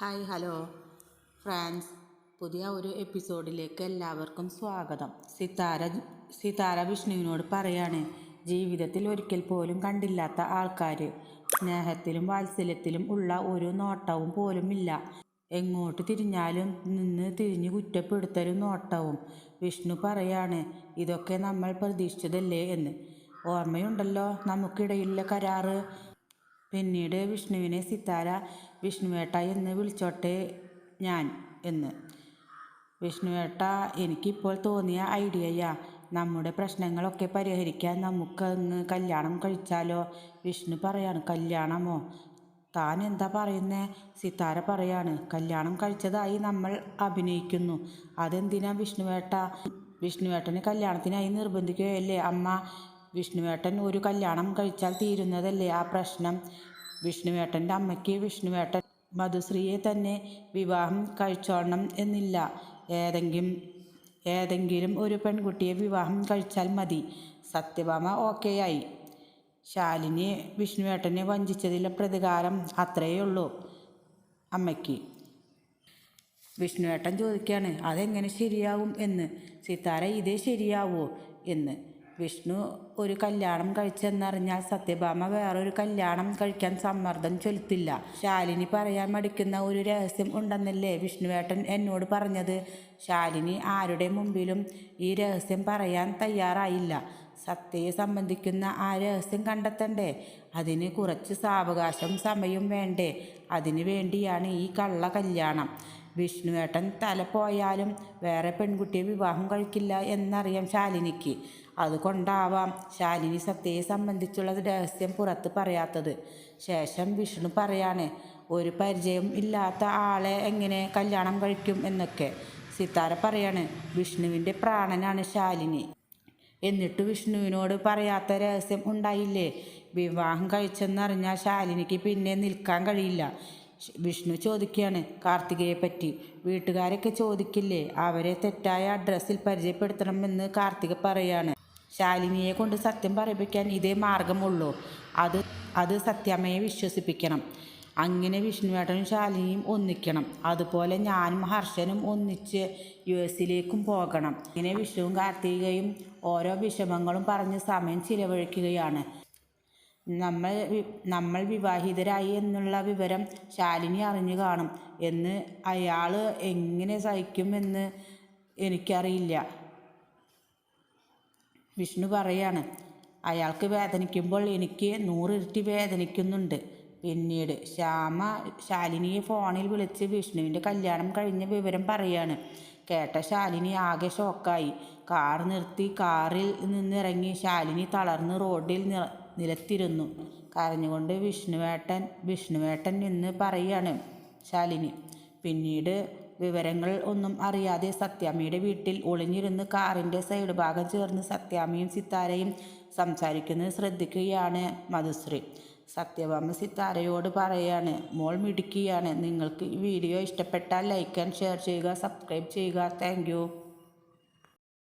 Hi hello. France പുതിയ ഒരു എപ്പിസോഡിലേക്ക് എല്ലാവർക്കും സ്വാഗതം. സിതാര സിതാര വിഷ്ണുവിനോട് പറയാണ് ജീവിതത്തിൽ ഒരിക്കൽ പോലും കണ്ടില്ലാത്ത ആൾക്കാർ സ്നേഹത്തിലും വാത്സല്യത്തിലും ഉള്ള ഒരു നോട്ടവും പോലും ഇല്ല. എങ്ങോട്ട് തിരിഞ്ഞാലും നിന്ന് തിരിഞ്ഞ് കുറ്റപ്പെടുത്തലും നോട്ടവും വിഷ്ണു പറയാണ് ഇതൊക്കെ നമ്മൾ പ്രതീക്ഷിച്ചതല്ലേ എന്ന്. ഓർമ്മയുണ്ടല്ലോ നമുക്കിടയിലെ കരാറ്. പിന്നീട് വിഷ്ണുവിനെ സിത്താര വിഷ്ണുവേട്ട എന്ന് വിളിച്ചോട്ടെ ഞാൻ എന്ന്. വിഷ്ണുവേട്ട എനിക്കിപ്പോൾ തോന്നിയ ഐഡിയയാ. നമ്മുടെ പ്രശ്നങ്ങളൊക്കെ പരിഹരിക്കാൻ നമുക്കങ്ങ് കല്യാണം കഴിച്ചാലോ? വിഷ്ണു പറയാണ് കല്യാണമോ? താൻ എന്താ പറയുന്നേ? സിത്താര പറയാണ് കല്യാണം കഴിച്ചതായി നമ്മൾ അഭിനയിക്കുന്നു. അതെന്തിനാ വിഷ്ണുവേട്ട? വിഷ്ണുവേട്ടന് കല്യാണത്തിനായി നിർബന്ധിക്കുകയല്ലേ? അമ്മ വിഷ്ണുവേട്ടൻ ഒരു കല്യാണം കഴിച്ചാൽ തീരുന്നതല്ലേ ആ പ്രശ്നം? വിഷ്ണുവേട്ടന്റെ അമ്മയ്ക്ക് വിഷ്ണുവേട്ടൻ മധുശ്രീയെ തന്നെ വിവാഹം കഴിച്ചോണം എന്നില്ല. ഏതെങ്കിലും ഏതെങ്കിലും ഒരു പെൺകുട്ടിയെ വിവാഹം കഴിച്ചാൽ മതി. സത്യഭാമ ഓക്കെയായി. ശാലിനി വിഷ്ണുവേട്ടനെ വഞ്ചിച്ചതിലെ പ്രതികാരം അത്രയേ ഉള്ളൂ അമ്മയ്ക്ക്. വിഷ്ണുവേട്ടൻ ചോദിക്കുകയാണ് അതെങ്ങനെ ശരിയാവും? എന്ന്. സിത്താര ഇതേ ശരിയാവോ എന്ന്. വിഷ്ണു ഒരു കല്യാണം കഴിച്ചെന്നറിഞ്ഞാൽ സത്യഭാമ വേറൊരു കല്യാണം കഴിക്കാൻ സമ്മർദ്ദം ചെലുത്തില്ല. ശാലിനി പറയാൻ മടിക്കുന്ന ഒരു രഹസ്യം ഉണ്ടെന്നല്ലേ വിഷ്ണുവേട്ടൻ എന്നോട് പറഞ്ഞത്? ശാലിനി ആരുടെ മുമ്പിലും ഈ രഹസ്യം പറയാൻ തയ്യാറായില്ല. സത്യയെ സംബന്ധിക്കുന്ന ആ രഹസ്യം കണ്ടെത്തണ്ടേ? അതിന് കുറച്ച് സാവകാശം സമയം വേണ്ടേ? അതിനു വേണ്ടിയാണ് ഈ കള്ള കല്യാണം. വിഷ്ണുവേട്ടൻ തല പോയാലും വേറെ പെൺകുട്ടിയെ വിവാഹം കഴിക്കില്ല എന്നറിയാം ശാലിനിക്ക്. അതുകൊണ്ടാവാം ശാലിനി സത്യയെ സംബന്ധിച്ചുള്ള രഹസ്യം പുറത്ത് പറയാത്തത്. ശേഷം വിഷ്ണു പറയാണ് ഒരു പരിചയം ഇല്ലാത്ത ആളെ എങ്ങനെ കല്യാണം കഴിക്കും എന്നൊക്കെ. സിത്താര പറയാണ് വിഷ്ണുവിന്റെ പ്രാണനാണ് ശാലിനി. എന്നിട്ട് വിഷ്ണുവിനോട് പറയാത്ത രഹസ്യം ഉണ്ടായില്ലേ? വിവാഹം കഴിച്ചെന്നറിഞ്ഞാൽ ശാലിനിക്ക് പിന്നെ നിൽക്കാൻ കഴിയില്ല. വിഷ്ണു ചോദിക്കുകയാണ് കാർത്തികയെ പറ്റി. വീട്ടുകാരൊക്കെ ചോദിക്കില്ലേ അവരെ തെറ്റായ അഡ്രസ്സിൽ പരിചയപ്പെടുത്തണമെന്ന് കാർത്തിക പറയാണ്. ശാലിനിയെ കൊണ്ട് സത്യം പറയിപ്പിക്കാൻ ഇതേ മാർഗമുള്ളൂ. അത് അത് സത്യാമ്മയെ വിശ്വസിപ്പിക്കണം. അങ്ങനെ വിഷ്ണുവേട്ടനും ശാലിനിയും ഒന്നിക്കണം. അതുപോലെ ഞാനും ഹർഷനും ഒന്നിച്ച് യു എസിലേക്കും പോകണം. ഇങ്ങനെ വിഷ്ണുവും കാർത്തികയും ഓരോ വിഷമങ്ങളും പറഞ്ഞ് സമയം ചിലവഴിക്കുകയാണ്. നമ്മൾ നമ്മൾ വിവാഹിതരായി എന്നുള്ള വിവരം ശാലിനി അറിഞ്ഞു കാണും. എന്ന് അയാൾ എങ്ങനെ സഹിക്കുമെന്ന് എനിക്കറിയില്ല. വിഷ്ണു പറയാണ് അയാൾക്ക് വേദനിക്കുമ്പോൾ എനിക്ക് നൂറിരട്ടി വേദനിക്കുന്നുണ്ട്. പിന്നീട് ശ്യാമ ശാലിനിയെ ഫോണിൽ വിളിച്ച് വിഷ്ണുവിന്റെ കല്യാണം കഴിഞ്ഞ വിവരം പറയാണ്. കേട്ട ശാലിനി ആകെ ഷോക്കായി. കാർ നിർത്തി കാറിൽ നിന്നിറങ്ങി ശാലിനി തളർന്ന് റോഡിൽ നിലത്തിരുന്നു. കരഞ്ഞുകൊണ്ട് വിഷ്ണുവേട്ടൻ വിഷ്ണുവേട്ടൻ എന്ന് പറയാണ് ശാലിനി. പിന്നീട് വിവരങ്ങൾ ഒന്നും അറിയാതെ സത്യാമ്മയുടെ വീട്ടിൽ ഒളിഞ്ഞിരുന്ന് കാറിന്റെ സൈഡ് ഭാഗം ചേർന്ന് സത്യാമ്മയും സിത്താരയും സംസാരിക്കുന്നത് ശ്രദ്ധിക്കുകയാണ് മധുശ്രീ. സത്യഭാമ സിത്താരയോട് പറയാണ് മോൾ മിടുക്കിയാണ്. നിങ്ങൾക്ക് ഈ വീഡിയോ ഇഷ്ടപ്പെട്ടാൽ ലൈക്ക് ആൻഡ് ഷെയർ ചെയ്യുക സബ്സ്ക്രൈബ് ചെയ്യുക. താങ്ക്